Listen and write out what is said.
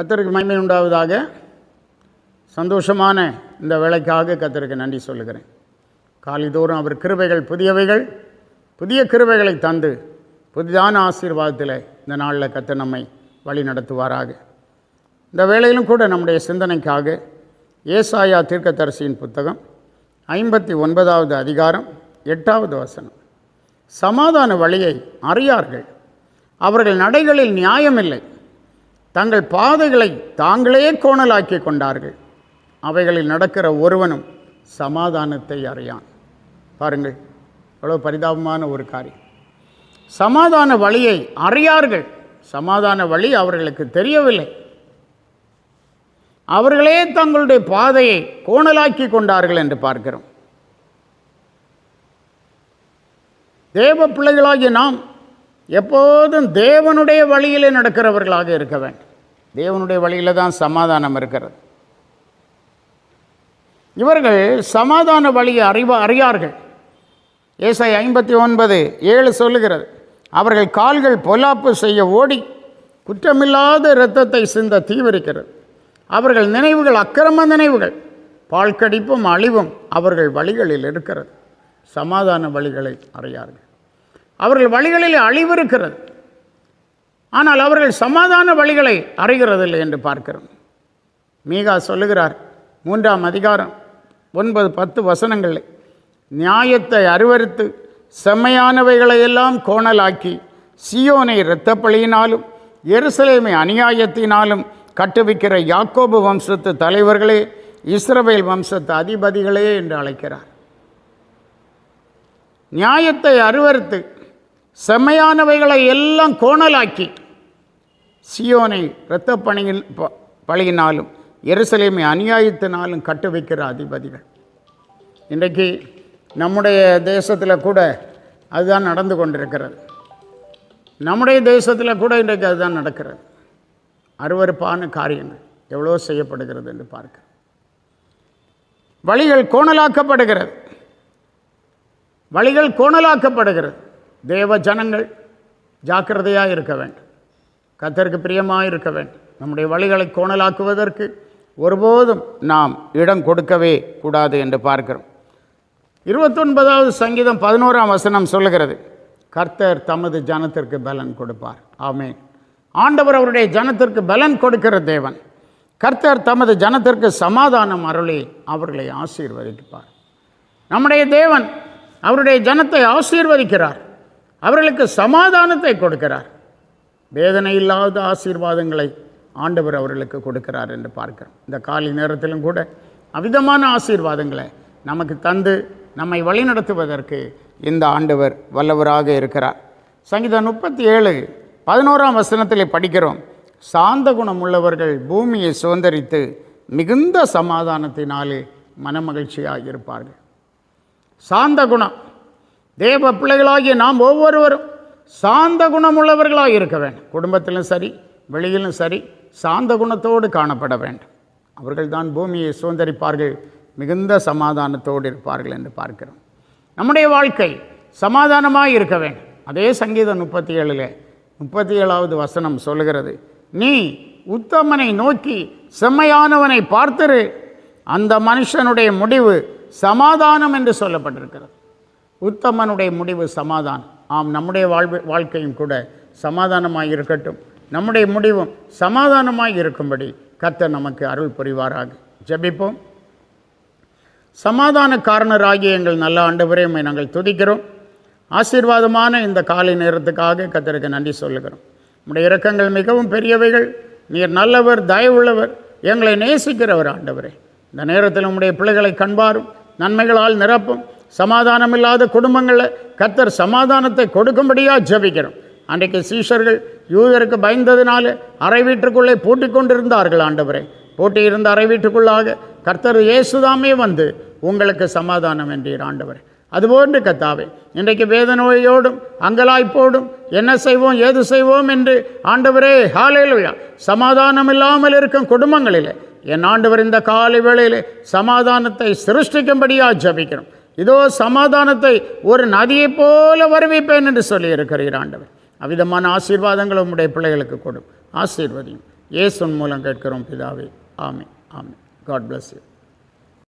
கத்தருக்கு மகிமை உண்டாவதாக. சந்தோஷமான இந்த வேலைக்காக கத்தருக்கு நன்றி சொல்லுகிறேன். காலைதோறும் அவர் கிருபைகள் புதியவைகள் புதிய கிருபைகளை தந்து புதிதான ஆசீர்வாதத்தில் இந்த நாளில் கத்த நம்மை வழி நடத்துவாராக. இந்த வேளையிலும் கூட நம்முடைய சிந்தனைக்காக ஏசாயா தீர்க்கதரிசியின் புத்தகம் ஐம்பத்தி ஒன்பதாவது அதிகாரம் எட்டாவது வசனம். சமாதான வழியை அறியார்கள். அவர்கள் நடைகளில் நியாயமில்லை. தங்கள் பாதைகளை தாங்களே கோணலாக்கி கொண்டார்கள். அவைகளில் நடக்கிற ஒருவனும் சமாதானத்தை அறியான். பாருங்கள் எவ்வளோ பரிதாபமான ஒரு காரியம். சமாதான வழியை அறியார்கள். சமாதான வழி அவர்களுக்கு தெரியவில்லை. அவர்களே தங்களுடைய பாதையை கோணலாக்கி கொண்டார்கள் என்று பார்க்கிறோம். தேவ பிள்ளைகளாகிய நாம் எப்போதும் தேவனுடைய வழியில் நடக்கிறவர்களாக இருக்க வேண்டும். தேவனுடைய வழியில் தான் சமாதானம் இருக்கிறது. இவர்கள் சமாதான வழியை அறிவ அறியார்கள். ஏசை ஐம்பத்தி ஒன்பது ஏழு சொல்லுகிறது அவர்கள் கால்கள் பொல்லாப்பு செய்ய ஓடி குற்றமில்லாத இரத்தத்தை சிந்த தீவிரிக்கிறது. அவர்கள் நினைவுகள் அக்கிரம நினைவுகள். பால்கடிப்பும் அழிவும் அவர்கள் வழிகளில் இருக்கிறது. சமாதான வழிகளை அறியார்கள். அவர்கள் வழிகளில் அழிவு இருக்கிறது ஆனால் அவர்கள் சமாதான வழிகளை அறிகிறதில்லை என்று பார்க்கிறோம். மீகா சொல்லுகிறார் மூன்றாம் அதிகாரம் ஒன்பது பத்து வசனங்களில் நியாயத்தை அறிவறுத்து செம்மையானவைகளை எல்லாம் கோணலாக்கி சியோனை இரத்தப்பழியினாலும் எருசலேமை அநியாயத்தினாலும் கட்டுவிக்கிற யாக்கோபு வம்சத்து தலைவர்களே இஸ்ரவேல் வம்சத்து அதிபதிகளே என்று அழைக்கிறார். நியாயத்தை அருவறுத்து செம்மையானவைகளை எல்லாம் கோணலாக்கி சியோனை இரத்த பணியில் ப- பழியினாலும் எருசலேமை அநியாயத்தினாலும் கட்டு வைக்கிற அதிபதிகள். இன்றைக்கு நம்முடைய தேசத்தில் கூட அதுதான் நடந்து கொண்டிருக்கிறது. நம்முடைய தேசத்தில் கூட இன்றைக்கு அதுதான் நடக்கிறது. அருவருப்பான காரியங்கள் எவ்வளோ செய்யப்படுகிறது என்று பார்க்க வழிகள் கோணலாக்கப்படுகிறது. வழிகள் கோணலாக்கப்படுகிறது. தேவ ஜனங்கள் ஜாக்கிரதையாக இருக்க வேண்டும். கத்தருக்கு பிரியமாக இருக்க வேண்டும். நம்முடைய வழிகளை கோணலாக்குவதற்கு ஒருபோதும் நாம் இடம் கொடுக்கவே கூடாது என்று பார்க்கிறோம். இருபத்தொன்பதாவது சங்கீதம் பதினோராம் வசனம் சொல்லுகிறது. கர்த்தர் தமது ஜனத்திற்கு பலன் கொடுப்பார். ஆமென். ஆண்டவர் அவருடைய ஜனத்திற்கு பலன் கொடுக்கிற தேவன். கர்த்தர் தமது ஜனத்திற்கு சமாதானம் அருளி அவர்களை ஆசீர்வதிப்பார். நம்முடைய தேவன் அவருடைய ஜனத்தை ஆசீர்வதிக்கிறார். அவர்களுக்கு சமாதானத்தை கொடுக்கிறார். வேதனை இல்லாத ஆசீர்வாதங்களை ஆண்டவர் அவர்களுக்கு கொடுக்கிறார் என்று பார்க்கிறோம். இந்த காலை நேரத்திலும் கூட அவிதமான ஆசீர்வாதங்களை நமக்கு தந்து நம்மை வழிநடத்துவதற்கு இந்த ஆண்டவர் வல்லவராக இருக்கிறார். சங்கீதம் முப்பத்தி ஏழு பதினோராம் வசனத்திலே படிக்கிறோம். சாந்த குணம் உள்ளவர்கள் பூமியை சுதந்திரித்து மிகுந்த சமாதானத்தினாலே மனமகிழ்ச்சியாக இருப்பார்கள். சாந்த குணம் தேவ பிள்ளைகளாகிய நாம் ஒவ்வொருவரும் சாந்த குணமுள்ளவர்களாக இருக்க வேண்டும். குடும்பத்திலும் சரி வெளியிலும் சரி சாந்த குணத்தோடு காணப்பட வேண்டும். அவர்கள்தான் பூமியை சுதந்திரிப்பார்கள் மிகுந்த சமாதானத்தோடு இருப்பார்கள் என்று பார்க்கிறோம். நம்முடைய வாழ்க்கை சமாதானமாக இருக்க வேண்டும். அதே சங்கீதம் முப்பத்தி ஏழில் முப்பத்தி ஏழாவது வசனம் சொல்லுகிறது நீ உத்தமனை நோக்கி செம்மையானவனை பார்த்துரு. அந்த மனுஷனுடைய முடிவு சமாதானம் என்று சொல்லப்பட்டிருக்கிறது. உத்தமனுடைய முடிவு சமாதானம். ஆம் நம்முடைய வாழ்வு வாழ்க்கையும் கூட சமாதானமாக இருக்கட்டும். நம்முடைய முடிவும் சமாதானமாக இருக்கும்படி கர்த்தர் நமக்கு அருள் புரிவாராக. ஜெபிப்போம். சமாதான காரணராகிய எங்கள் நல்ல ஆண்டவரே நாங்கள் துதிக்கிறோம். ஆசீர்வாதமான இந்த காலை நேரத்துக்காக கத்தருக்கு நன்றி சொல்லுகிறோம். உடைய இறக்கங்கள் மிகவும் பெரியவைகள். நீர் நல்லவர் தயவுள்ளவர் எங்களை நேசிக்கிறவர் ஆண்டவரே. இந்த நேரத்தில் உம்முடைய பிள்ளைகளை கண்பாரும் நன்மைகளால் நிரப்பும். சமாதானமில்லாத குடும்பங்களில் கர்த்தர் சமாதானத்தை கொடுக்கும்படியாக ஜபிக்கிறோம். அன்றைக்கு சீஷர்கள் யூதருக்கு பயந்ததினால அறை வீட்டுக்குள்ளே பூட்டிக் கொண்டிருந்தார்கள் ஆண்டவரே. பூட்டியிருந்த அறை வீட்டுக்குள்ளாக கர்த்தர் இயேசுதாமே வந்து உங்களுக்கு சமாதானம் என்றீர் ஆண்டவர். அதுபோன்று கத்தாவே இன்றைக்கு வேதனோயோடும் அங்கலாய்ப்போடும் என்ன செய்வோம் ஏது செய்வோம் என்று ஆண்டவரே ஹாலேலுயா சமாதானம் இல்லாமல் இருக்கும் குடும்பங்களிலே என் ஆண்டவர் இந்த காலை வேளையில் சமாதானத்தை சிருஷ்டிக்கும்படியாக ஜபிக்கிறோம். இதோ சமாதானத்தை ஒரு நதியைப் போல வருவிப்பேன் என்று சொல்லியிருக்கிறீர் ஆண்டவர். அவ்விதமான ஆசீர்வாதங்கள் உம்முடைய பிள்ளைகளுக்கு கொடும் ஆசீர்வதியும். இயேசுன் மூலம் கேட்கிறோம் பிதாவே. ஆமே ஆமே காட் பிளஸ் யூ